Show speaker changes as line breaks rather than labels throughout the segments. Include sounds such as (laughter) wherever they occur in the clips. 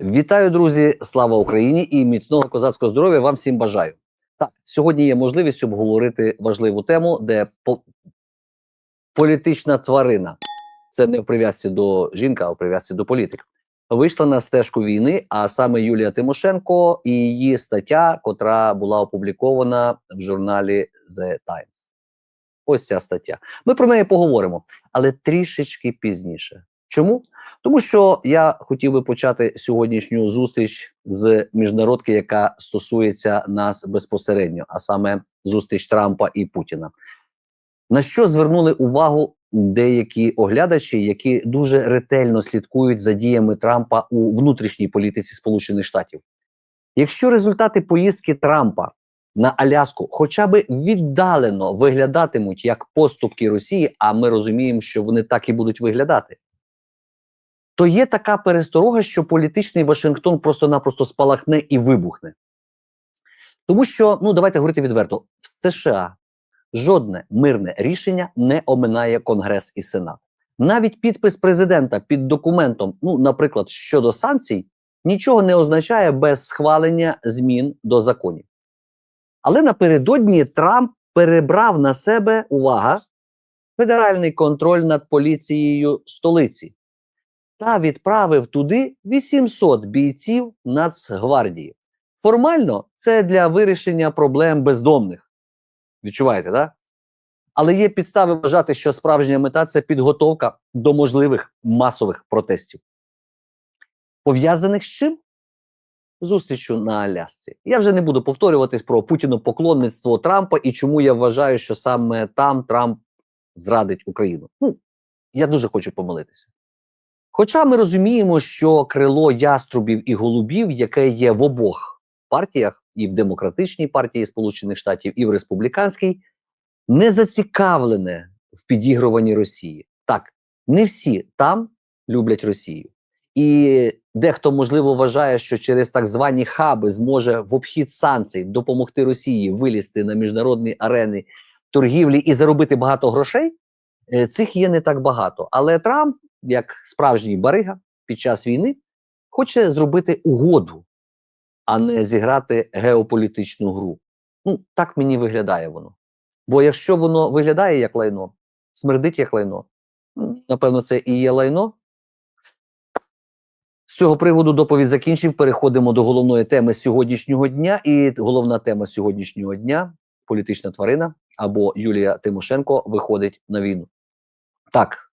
Вітаю, друзі! Слава Україні і міцного козацького здоров'я вам всім бажаю. Так, сьогодні є можливість обговорити важливу тему, де по... політична тварина це не в прив'язці до жінка, а в прив'язці до політика. Вийшла на стежку війни, а саме Юлія Тимошенко і її стаття, котра була опублікована в журналі The Times. Ось ця стаття. Ми про неї поговоримо, але трішечки пізніше. Чому? Тому що я хотів би почати сьогоднішню зустріч з міжнародки, яка стосується нас безпосередньо, а саме зустріч Трампа і Путіна. На що звернули увагу деякі оглядачі, які дуже ретельно слідкують за діями Трампа у внутрішній політиці Сполучених Штатів? Якщо результати поїздки Трампа на Аляску хоча б віддалено виглядатимуть як поступки Росії, а ми розуміємо, що вони так і будуть виглядати то є така пересторога, що політичний Вашингтон просто-напросто спалахне і вибухне. Тому що, ну давайте говорити відверто, в США жодне мирне рішення не оминає Конгрес і Сенат. Навіть підпис президента під документом, ну, наприклад, щодо санкцій, нічого не означає без схвалення змін до законів. Але напередодні Трамп перебрав на себе увага федеральний контроль над поліцією столиці та відправив туди 800 бійців Нацгвардії. Формально це для вирішення проблем бездомних. Відчуваєте, так? Але є підстави вважати, що справжня мета це підготовка до можливих масових протестів. Пов'язаних з чим? Зустрічю на Алясці. Я вже не буду повторюватись про путінопоклонництво Трампа і чому я вважаю, що саме там Трамп зрадить Україну. Ну, я дуже хочу помилитися. Хоча ми розуміємо, що крило яструбів і голубів, яке є в обох партіях, і в демократичній партії Сполучених Штатів, і в республіканській, не зацікавлене в підігруванні Росії. Так, не всі там люблять Росію. І дехто, можливо, вважає, що через так звані хаби зможе в обхід санкцій допомогти Росії вилізти на міжнародні арени торгівлі і заробити багато грошей. Е, Цих є не так багато. Але Трамп як справжній барига під час війни, хоче зробити угоду, а не зіграти геополітичну гру. Ну, так мені виглядає воно. Бо якщо воно виглядає як лайно, смердить як лайно, напевно, це і є лайно. З цього приводу доповідь закінчив. Переходимо до головної теми сьогоднішнього дня. І головна тема сьогоднішнього дня політична тварина або Юлія Тимошенко виходить на війну. Так,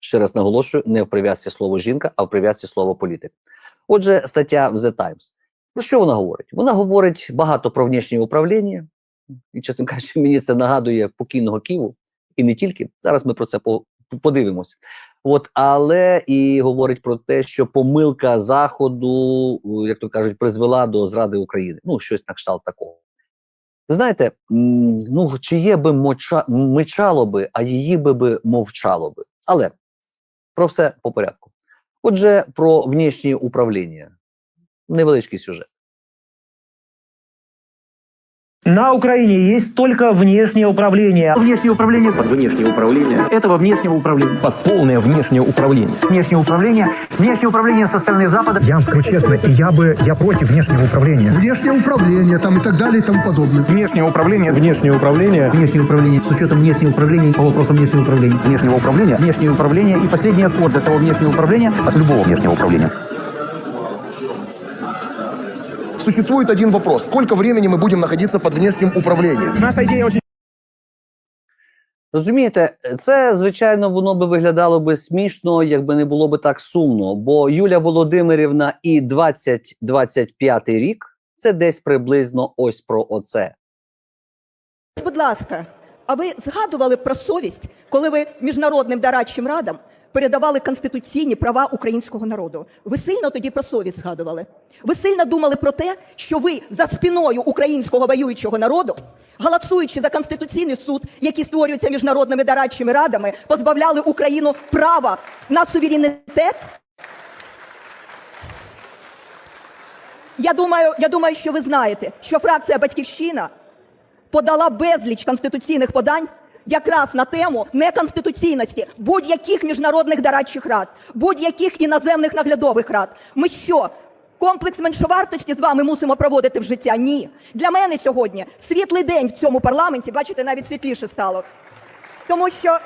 ще раз наголошую, не в прив'язці слово жінка, а в прив'язці слово політик. Отже, стаття в The Times. Про що вона говорить? Вона говорить багато про внішнє управління, і, чесно кажучи, мені це нагадує покійного Києву, і не тільки. Зараз ми про це по подивимося. От, але і говорить про те, що помилка Заходу, як то кажуть, призвела до зради України. Ну, щось на кшталт такого. Знаєте, ну чи є би моча, мечало би, а її би би мовчало би. Але про все по порядку. Отже, про внішнє управління. Невеличкий сюжет.
На Украине есть только внешнее управление. Внешнее управление
под внешнее управление
этого внешнего управления.
под полное внешнее управление.
Внешнее управление. Внешнее управление со стороны Запада.
Я вам скажу честно, и я бы, я против внешнего управления.
внешнее управление там и так далее и тому подобное.
Внешнее управление, внешнее управление.
Внешнее управление с учетом внешнего управления по вопросам внешнего управления.
Внешнего управления
Внешнее управление и последний аккорд этого внешнего управления.
от любого внешнего управления.
Существует один вопрос. Сколько времени мы будем находиться под внешним управлением?
Наша идея очень
Розумієте, це звичайно воно би виглядало би смішно, якби не було би так сумно. Бо Юля Володимирівна і 2025 рік це десь приблизно ось про оце.
Будь ласка, а ви згадували про совість, коли ви міжнародним дорадчим радам передавали конституційні права українського народу? Ви сильно тоді про совість згадували? Ви сильно думали про те, що ви за спиною українського воюючого народу, галацуючи за конституційний суд, який створюється міжнародними дорадчими радами, позбавляли Україну права на суверенітет? Я думаю, я думаю, що ви знаєте, що фракція Батьківщина подала безліч конституційних подань якраз на тему неконституційності будь-яких міжнародних дорадчих рад, будь-яких іноземних наглядових рад. Ми що? комплекс меншовартості з вами мусимо проводити в життя? Ні. Для мене сьогодні світлий день в цьому парламенті, бачите, навіть світліше стало. Тому що,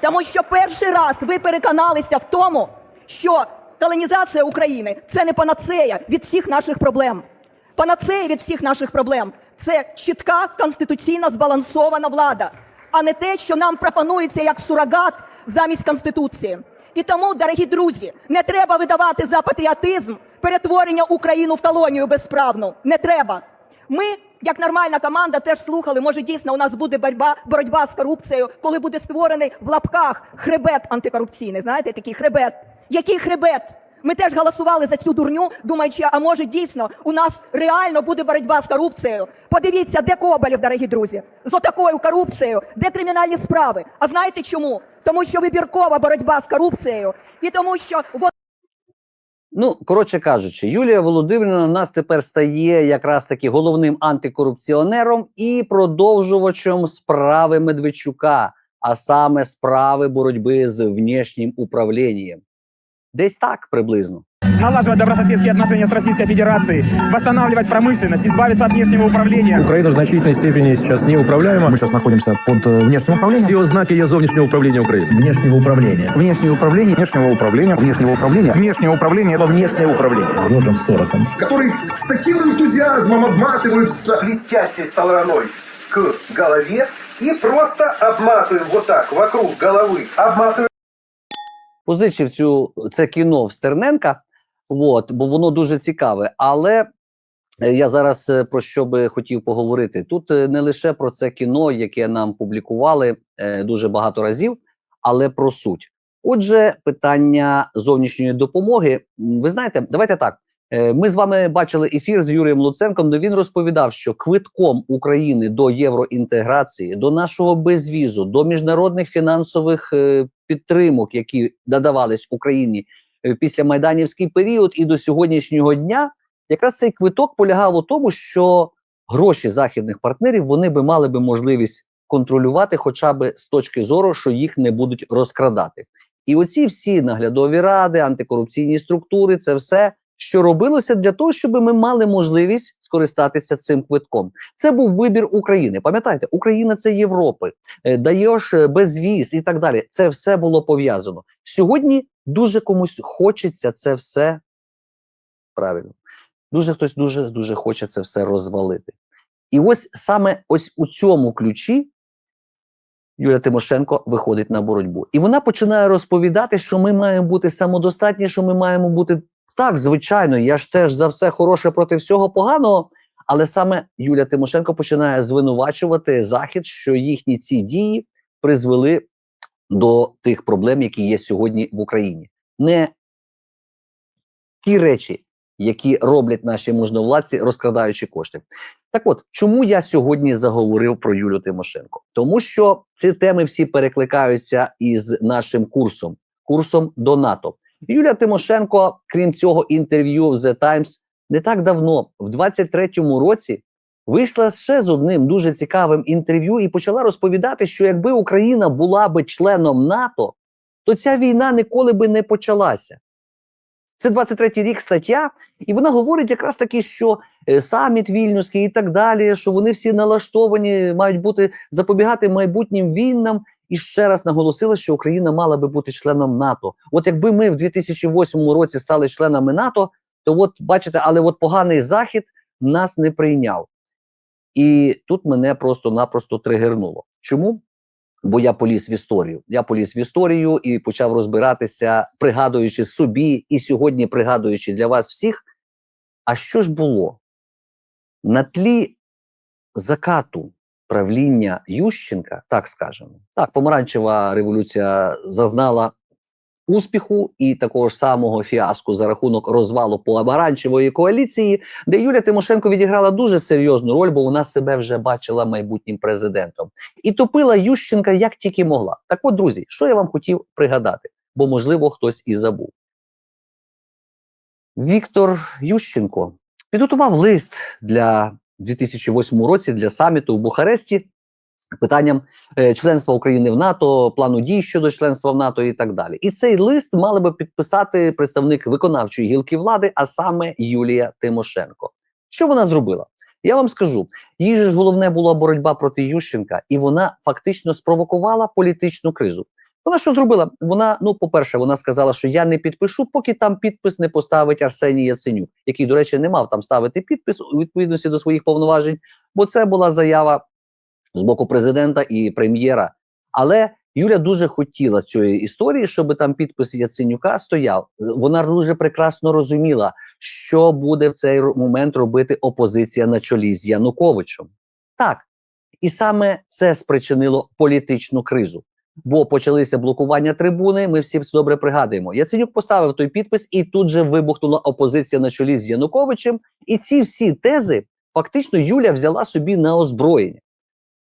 тому що перший раз ви переконалися в тому, що колонізація України це не панацея від всіх наших проблем. Панацея від всіх наших проблем це чітка конституційна збалансована влада, а не те, що нам пропонується як сурогат замість конституції. І тому, дорогі друзі, не треба видавати за патріотизм перетворення Україну в колонію безправну. Не треба. Ми, як нормальна команда, теж слухали. Може, дійсно у нас буде боротьба, боротьба з корупцією, коли буде створений в лапках хребет антикорупційний. Знаєте, такий хребет. Який хребет? Ми теж голосували за цю дурню, думаючи, а може дійсно у нас реально буде боротьба з корупцією. Подивіться, де Коболєв, дорогі друзі, з отакою корупцією, де кримінальні справи. А знаєте чому? Тому що вибіркова боротьба з корупцією, і тому, що
Ну, коротше кажучи, Юлія Володимирівна у нас тепер стає якраз таки головним антикорупціонером і продовжувачем справи Медведчука, а саме справи боротьби з внешнім управлінням. Десь так приблизно.
Налаживать добрососедские отношения с Российской Федерацией, восстанавливать промышленность, избавиться от внешнего управления.
Украина в значительной степени сейчас неуправляема.
Мы сейчас находимся под э, внешним управлением.
Все знаки є зовнішнього управління України.
Внешнего управления.
Внешнее управление.
Внешнего управления. Внешнего управления. Внешнее управление. Это внешнее управление.
Рожем Соросом.
Который с таким энтузиазмом обматывается.
блестящей стороной к голове и просто обматываем вот так вокруг головы, обматываем
Позичив цю це кіно в Стерненка, от, бо воно дуже цікаве. Але е, я зараз е, про що би хотів поговорити. Тут е, не лише про це кіно, яке нам публікували е, дуже багато разів, але про суть. Отже, питання зовнішньої допомоги. Ви знаєте, давайте так. Е, Ми з вами бачили ефір з Юрієм Луценком, де він розповідав, що квитком України до євроінтеграції, до нашого безвізу, до міжнародних фінансових е, підтримок, які надавались Україні е, після майданівський період і до сьогоднішнього дня, якраз цей квиток полягав у тому, що гроші західних партнерів вони би мали би можливість контролювати, хоча б з точки зору, що їх не будуть розкрадати. І оці всі наглядові ради, антикорупційні структури, це все, що робилося для того, щоб ми мали можливість скористатися цим квитком. Це був вибір України. Пам'ятаєте, Україна це Європи, е, даєш е, безвіз і так далі. Це все було пов'язано. Сьогодні дуже комусь хочеться це все правильно. Дуже хтось дуже дуже хоче це все розвалити. І ось саме ось у цьому ключі Юлія Тимошенко виходить на боротьбу. І вона починає розповідати, що ми маємо бути самодостатні, що ми маємо бути так, звичайно, я ж теж за все хороше проти всього поганого. Але саме Юлія Тимошенко починає звинувачувати Захід, що їхні ці дії призвели до тих проблем, які є сьогодні в Україні. Не ті речі, які роблять наші можновладці, розкрадаючи кошти. Так от, чому я сьогодні заговорив про Юлю Тимошенко? Тому що ці теми всі перекликаються із нашим курсом, курсом до НАТО. Юлія Тимошенко, крім цього інтерв'ю в The Times, не так давно, в 23-му році, вийшла ще з одним дуже цікавим інтерв'ю і почала розповідати, що якби Україна була би членом НАТО, то ця війна ніколи би не почалася. Це 23-й рік стаття, і вона говорить якраз таки, що е, саміт вільнюський і так далі, що вони всі налаштовані, мають бути запобігати майбутнім війнам. І ще раз наголосила, що Україна мала би бути членом НАТО. От якби ми в 2008 році стали членами НАТО, то от бачите, але от поганий захід нас не прийняв. І тут мене просто-напросто тригернуло. Чому? Бо я поліз в історію. Я поліз в історію і почав розбиратися, пригадуючи собі і сьогодні пригадуючи для вас всіх, а що ж було на тлі закату правління Ющенка, так скажемо. Так, помаранчева революція зазнала успіху і такого ж самого фіаско за рахунок розвалу помаранчевої коаліції, де Юлія Тимошенко відіграла дуже серйозну роль, бо вона себе вже бачила майбутнім президентом і топила Ющенка як тільки могла. Так от, друзі, що я вам хотів пригадати, бо можливо хтось і забув. Віктор Ющенко підготував лист для 2008 році для саміту в Бухаресті, питанням е, членства України в НАТО, плану дій щодо членства в НАТО і так далі. І цей лист мали би підписати представник виконавчої гілки влади, а саме Юлія Тимошенко. Що вона зробила? Я вам скажу, їй ж головне була боротьба проти Ющенка, і вона фактично спровокувала політичну кризу. Вона що зробила? Вона, ну, по-перше, вона сказала, що я не підпишу, поки там підпис не поставить Арсеній Яценюк, який, до речі, не мав там ставити підпис у відповідності до своїх повноважень, бо це була заява з боку президента і прем'єра. Але Юля дуже хотіла цієї історії, щоб там підпис Яценюка стояв. Вона дуже прекрасно розуміла, що буде в цей момент робити опозиція на чолі з Януковичем. Так, і саме це спричинило політичну кризу. Бо почалися блокування трибуни. Ми всі добре пригадуємо. Яценюк поставив той підпис, і тут же вибухнула опозиція на чолі з Януковичем. І ці всі тези фактично Юля взяла собі на озброєння.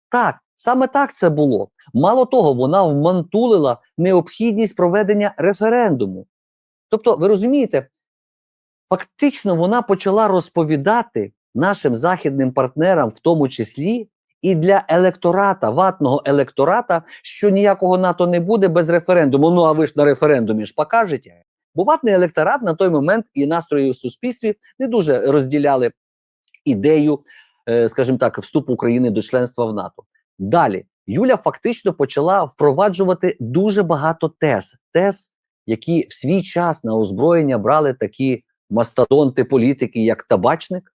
Так, саме так це було. Мало того, вона вмантулила необхідність проведення референдуму. Тобто, ви розумієте, фактично вона почала розповідати нашим західним партнерам, в тому числі і для електората, ватного електората, що ніякого НАТО не буде без референдуму. Ну а ви ж на референдумі ж покажете. Бо ватний електорат на той момент і настрої у суспільстві не дуже розділяли ідею, е, скажімо так, вступу України до членства в НАТО. Далі Юля фактично почала впроваджувати дуже багато тез, тез, які в свій час на озброєння брали такі мастодонти політики, як Табачник.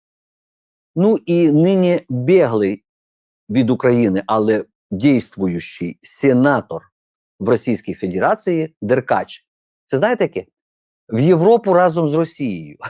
Ну і нині беглий від України, але дійствуючий сенатор в Російській Федерації Деркач. Це знаєте яке? В Європу разом з Росією. (laughs)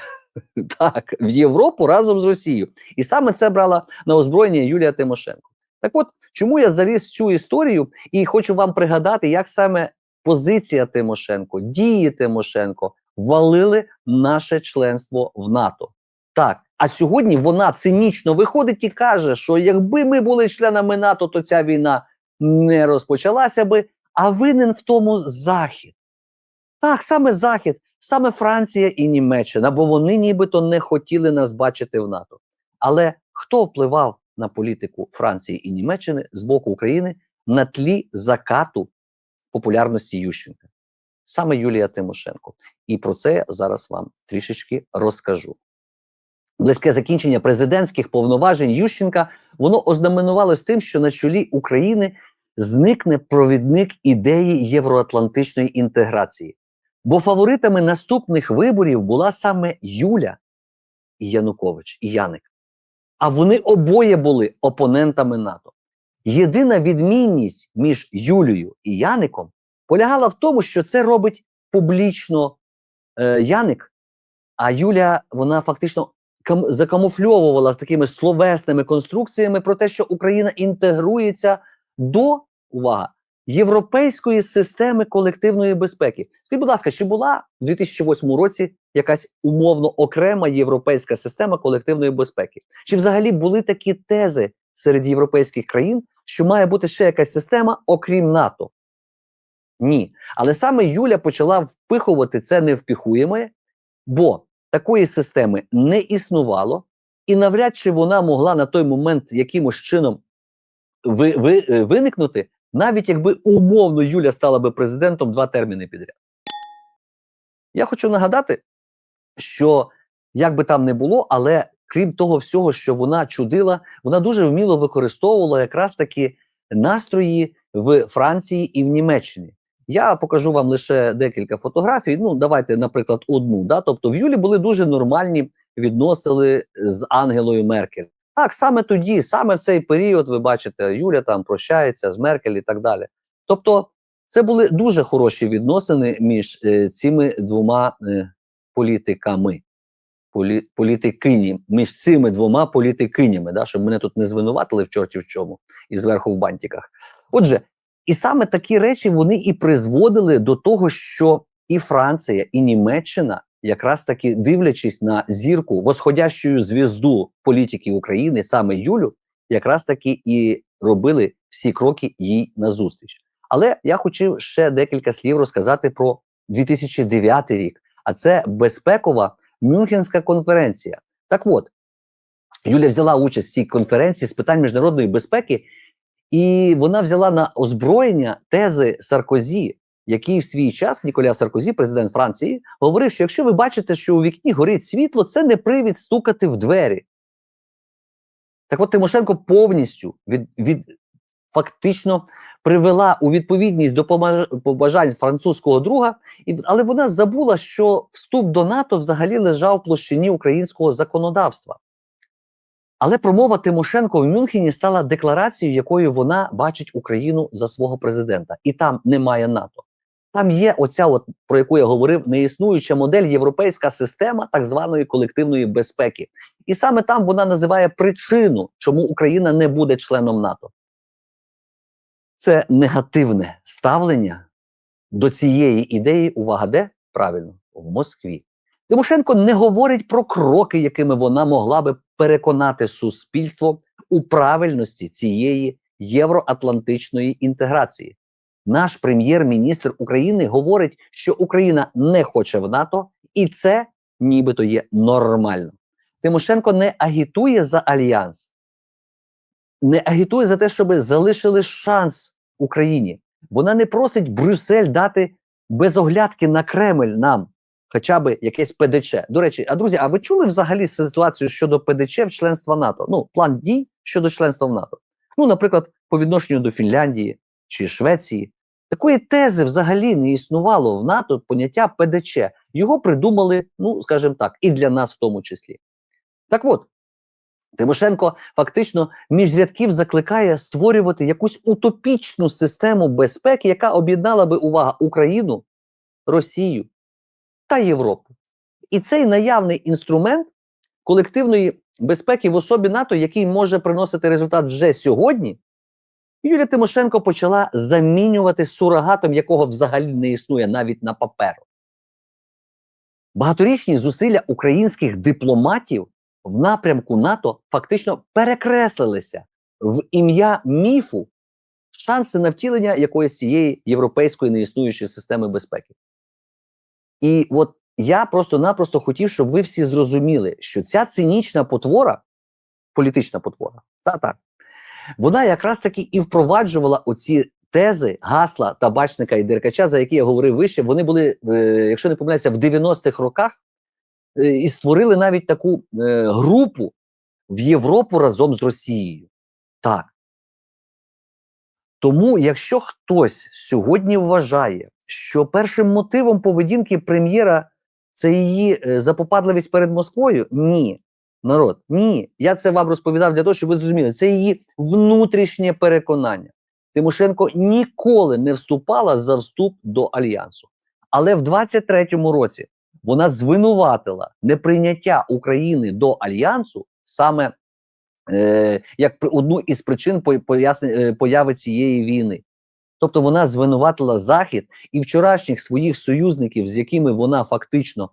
Так, в Європу разом з Росією. І саме це брала на озброєння Юлія Тимошенко. Так от, чому я заліз в цю історію і хочу вам пригадати, як саме позиція Тимошенко, дії Тимошенко валили наше членство в НАТО. Так, а сьогодні вона цинічно виходить і каже, що якби ми були членами НАТО, то ця війна не розпочалася би, а винен в тому Захід. Так, саме Захід, саме Франція і Німеччина, бо вони нібито не хотіли нас бачити в НАТО. Але хто впливав на політику Франції і Німеччини з боку України на тлі закату популярності Ющенка? Саме Юлія Тимошенко. І про це я зараз вам трішечки розкажу. Близьке закінчення президентських повноважень Ющенка воно ознаменувалось тим, що на чолі України зникне провідник ідеї євроатлантичної інтеграції. Бо фаворитами наступних виборів була саме Юля і Янукович і Яник. А вони обоє були опонентами НАТО. Єдина відмінність між Юлією і Яником полягала в тому, що це робить публічно е, Яник, а Юля вона фактично кам- закамуфльовувала з такими словесними конструкціями про те, що Україна інтегрується до увага європейської системи колективної безпеки. Скажіть, будь ласка, чи була в 2008 році якась умовно окрема європейська система колективної безпеки? Чи взагалі були такі тези серед європейських країн, що має бути ще якась система, окрім НАТО? Ні. Але саме Юля почала впихувати це невпіхуєме, бо такої системи не існувало, і навряд чи вона могла на той момент якимось чином ви, ви, е, виникнути, навіть якби умовно Юля стала би президентом два терміни підряд. Я хочу нагадати, що як би там не було, але крім того всього, що вона чудила, вона дуже вміло використовувала якраз таки настрої в Франції і в Німеччині. Я покажу вам лише декілька фотографій. Ну, давайте, наприклад, одну. Да? Тобто в Юлі були дуже нормальні відносини з Ангелою Меркель. Так, саме тоді, саме в цей період, ви бачите, Юля там прощається з Меркель і так далі. Тобто, це були дуже хороші відносини між е, цими двома е, політиками, полі, політикині, між цими двома політикинями, да, щоб мене тут не звинуватили в чорті в чому і зверху в бантиках. Отже, і саме такі речі вони і призводили до того, що і Франція, і Німеччина, якраз таки дивлячись на зірку, восходящую звізду політики України, саме Юлю, якраз таки і робили всі кроки їй назустріч. Але я хотів ще декілька слів розказати про 2009 рік, а це безпекова Мюнхенська конференція. Так от, Юля взяла участь в цій конференції з питань міжнародної безпеки, І вона взяла на озброєння тези Саркозі, який в свій час Ніколя Саркозі, президент Франції, говорив, що якщо ви бачите, що у вікні горить світло, це не привід стукати в двері. Так от Тимошенко повністю від, від фактично привела у відповідність до побажань французького друга, і, але вона забула, що вступ до НАТО взагалі лежав в площині українського законодавства. Але промова Тимошенко в Мюнхені стала декларацією, якою вона бачить Україну за свого президента. І там немає НАТО. Там є оця, от, про яку я говорив, неіснуюча модель європейська система так званої колективної безпеки. І саме там вона називає причину, чому Україна не буде членом НАТО. Це негативне ставлення до цієї ідеї. Увага, де? Правильно, в Москві. Тимошенко не говорить про кроки, якими вона могла би переконати суспільство у правильності цієї євроатлантичної інтеграції. Наш прем'єр-міністр України говорить, що Україна не хоче в НАТО, і це нібито є нормально. Тимошенко не агітує за альянс, не агітує за те, щоб залишили шанс Україні. Вона не просить Брюссель дати без оглядки на Кремль нам хоча б якесь ПДЧ. До речі, а друзі, а ви чули взагалі ситуацію щодо ПДЧ в членства НАТО? Ну, план дій щодо членства в НАТО. Ну, наприклад, по відношенню до Фінляндії чи Швеції. Такої тези взагалі не існувало в НАТО поняття ПДЧ. Його придумали, ну, скажімо так, і для нас в тому числі. Так от, Тимошенко фактично між рядків закликає створювати якусь утопічну систему безпеки, яка об'єднала би увага Україну, Росію та Європу. І цей наявний інструмент колективної безпеки в особі НАТО, який може приносити результат вже сьогодні, Юлія Тимошенко почала замінювати сурогатом, якого взагалі не існує навіть на паперу. Багаторічні зусилля українських дипломатів в напрямку НАТО фактично перекреслилися в ім'я міфу шанси на втілення якоїсь цієї європейської неіснуючої системи безпеки. І от я просто-напросто хотів, щоб ви всі зрозуміли, що ця цинічна потвора, політична потвора, та-та, вона якраз таки і впроваджувала оці тези, гасла табачника і деркача, за які я говорив вище. Вони були, е, якщо не помиляюся, в 90-х роках е, і створили навіть таку е, групу в Європу разом з Росією. Так. Тому, якщо хтось сьогодні вважає, що першим мотивом поведінки прем'єра це її е, запопадливість перед Москвою, ні. Народ, ні. Я це вам розповідав для того, щоб ви зрозуміли. Це її внутрішнє переконання. Тимошенко ніколи не вступала за вступ до альянсу. Але в 23-му році вона звинуватила неприйняття України до альянсу саме е, як одну із причин е, появи цієї війни. Тобто вона звинуватила Захід і вчорашніх своїх союзників, з якими вона фактично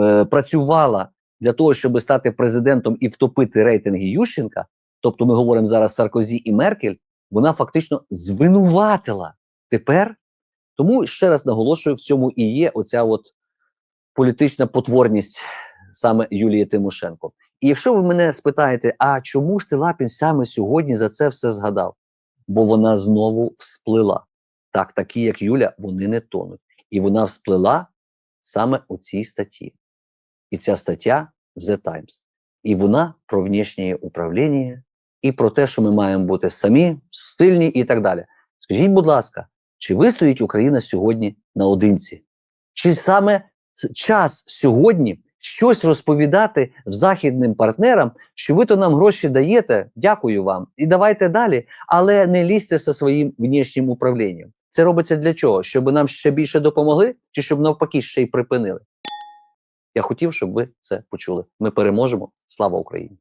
е, працювала для того, щоб стати президентом і втопити рейтинги Ющенка. Тобто, ми говоримо зараз Саркозі і Меркель. Вона фактично звинуватила тепер. Тому ще раз наголошую, в цьому і є оця от політична потворність саме Юлії Тимошенко. І якщо ви мене спитаєте, а чому ж ти Лапін саме сьогодні за це все згадав? Бо вона знову всплила. Так, такі, як Юля, вони не тонуть. І вона всплила саме у цій статті. І ця стаття в The Times. І вона про внішнє управління, і про те, що ми маємо бути самі, сильні і так далі. Скажіть, будь ласка, чи вистоїть Україна сьогодні наодинці? Чи саме час сьогодні щось розповідати західним партнерам, що ви то нам гроші даєте, дякую вам, і давайте далі, але не лізьте зі своїм внішнім управлінням. Це робиться для чого? Щоб нам ще більше допомогли, чи щоб навпаки ще й припинили? Я хотів, щоб ви це почули. Ми переможемо. Слава Україні!